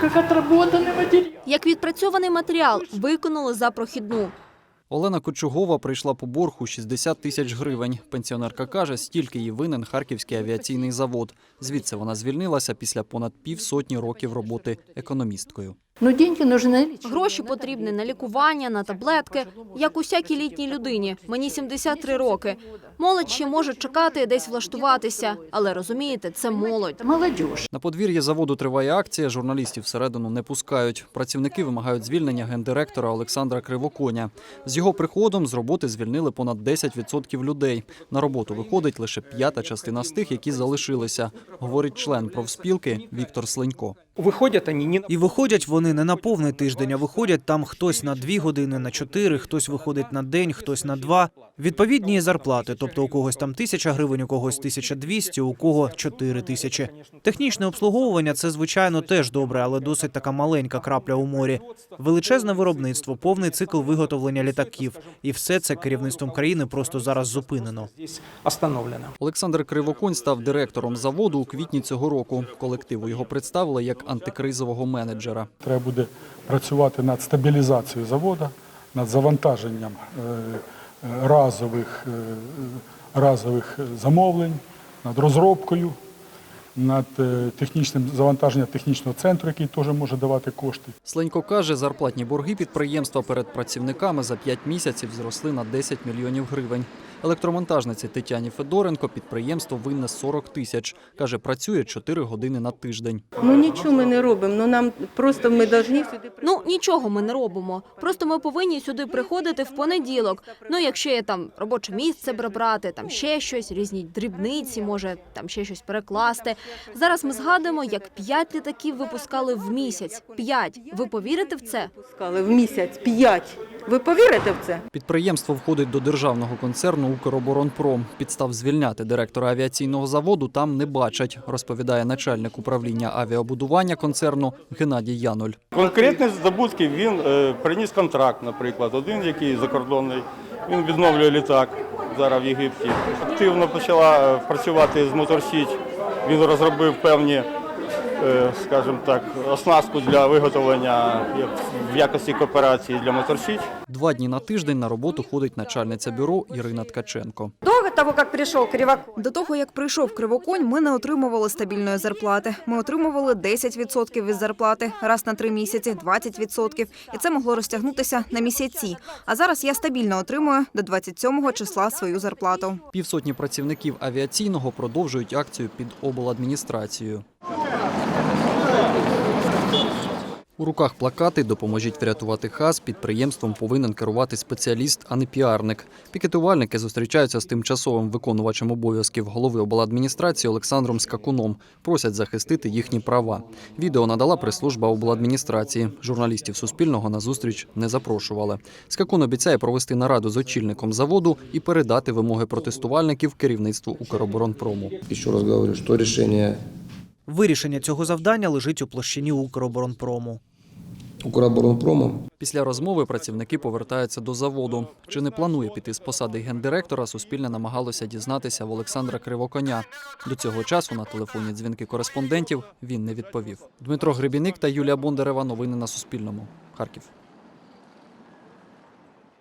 как отработаний матеріал. Як відпрацьований матеріал виконали за прохідну. Олена Кочугова прийшла по боргу у 60 тисяч гривень. Пенсіонерка каже, стільки їй винен Харківський авіаційний завод. Звідси вона звільнилася після понад півсотні років роботи економісткою. Но деньги нужны на лечение. Гроші потрібні на лікування, на таблетки, як усякій літній людині. Мені 73 роки. Молодь ще може чекати десь влаштуватися, але розумієте, це молодь. Это. На подвір'ї заводу триває акція. Журналістів всередину не пускають. Працівники вимагають звільнення гендиректора Олександра Кривоконя. З його приходом з роботи звільнили понад 10% людей. На роботу виходить лише п'ята частина з тих, які залишилися, говорить член профспілки Віктор Сленько. Виходять вони не І виходять вони не на повний тиждень, а виходять там хтось на дві години, на чотири, хтось виходить на день, хтось на два. Відповідні зарплати, тобто у когось там тисяча гривень, у когось тисяча двісті, у кого чотири тисячі. Технічне обслуговування це звичайно теж добре, але досить така маленька крапля у морі. Величезне виробництво, повний цикл виготовлення літаків, і все це керівництвом країни просто зараз зупинено. Олександр Кривоконь став директором заводу у квітні цього року. Колективу його представили як антикризового менеджера. Треба буде працювати над стабілізацією заводу, над завантаженням е, е, разових, е, разових замовлень, над розробкою, над технічним завантаженням технічного центру, який теж може давати кошти. Сленько каже, зарплатні борги підприємства перед працівниками за 5 місяців зросли на 10 мільйонів гривень. Електромонтажниці Тетяні Федоренко підприємство винне 40 тисяч. Каже, працює 4 години на тиждень. Ну нічого ми не робимо. Ну нам просто ми повинні сюди Ну нічого ми не робимо. Просто ми повинні сюди приходити в понеділок. Ну, якщо є там робоче місце брати, там ще щось, різні дрібниці, може там ще щось перекласти. Зараз ми згадуємо, як п'ять літаків випускали в місяць. П'ять. Ви повірите в це? пускали в місяць п'ять. Ви повірите в це? Підприємство входить до державного концерну «Укроборонпром». Підстав звільняти директора авіаційного заводу там не бачать, розповідає начальник управління авіабудування концерну Геннадій Януль. Конкретні здобутки він е, приніс контракт, наприклад, один, який закордонний. Він відновлює літак зараз в Єгипті. Активно почала е, працювати з Моторсіч. Він розробив певні, скажімо так, оснастку для виготовлення в якості кооперації для Моторсіч. Два дні на тиждень на роботу ходить начальниця бюро Ірина Ткаченко. До того, як прийшов Кривоконь. До того, як прийшов Кривоконь, ми не отримували стабільної зарплати. Ми отримували 10% від зарплати, раз на три місяці 20%. І це могло розтягнутися на місяці. А зараз я стабільно отримую до 27 числа свою зарплату. Півсотні працівників авіаційного продовжують акцію під обладміністрацією. У руках плакати «Допоможіть врятувати хаз» підприємством повинен керувати спеціаліст, а не піарник. Пікетувальники зустрічаються з тимчасовим виконувачем обов'язків голови обладміністрації Олександром Скакуном. Просять захистити їхні права. Відео надала прес-служба обладміністрації. Журналістів Суспільного на зустріч не запрошували. Скакун обіцяє провести нараду з очільником заводу і передати вимоги протестувальників керівництву Укроборонпрому. Еще раз говорю, что решение Вирішення цього завдання лежить у площині Укроборонпрому. Укроборонпрома Після розмови працівники повертаються до заводу. Чи не планує піти з посади гендиректора, Суспільне намагалося дізнатися в Олександра Кривоконя. До цього часу на телефонні дзвінки кореспондентів він не відповів. Дмитро Гребіник та Юлія Бондарева. Новини на Суспільному. Харків.